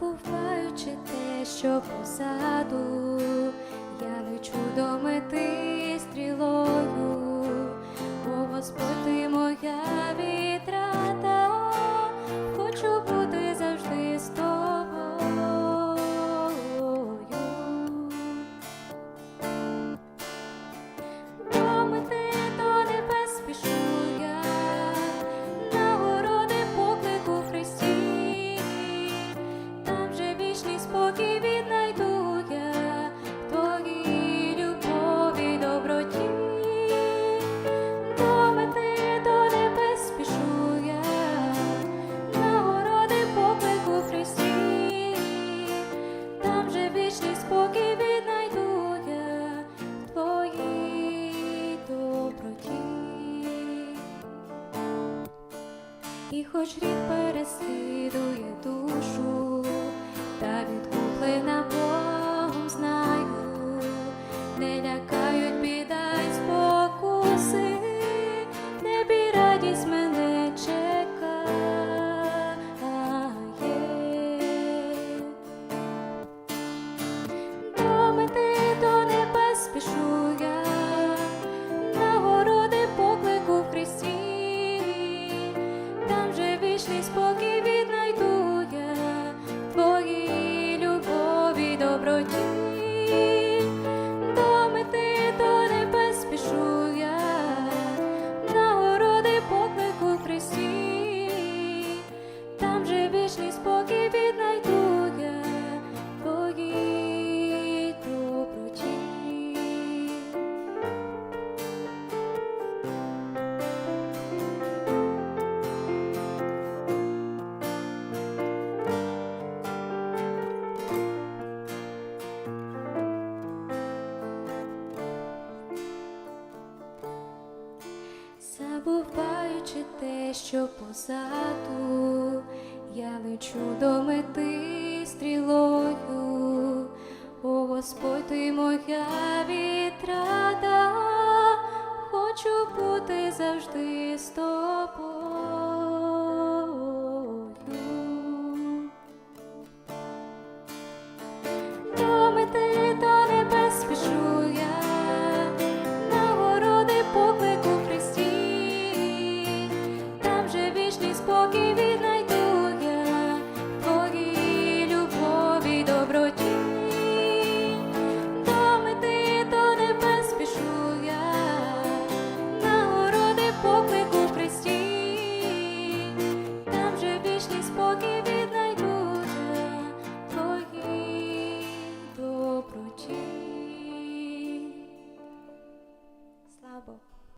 забуваючи те, що позаду, я лечу до... і хоч рік переслідує душу та відходить. Please. що позаду, я лечу до мети стрілою, о Господь ти моя відрада, хочу бути завжди з тобою.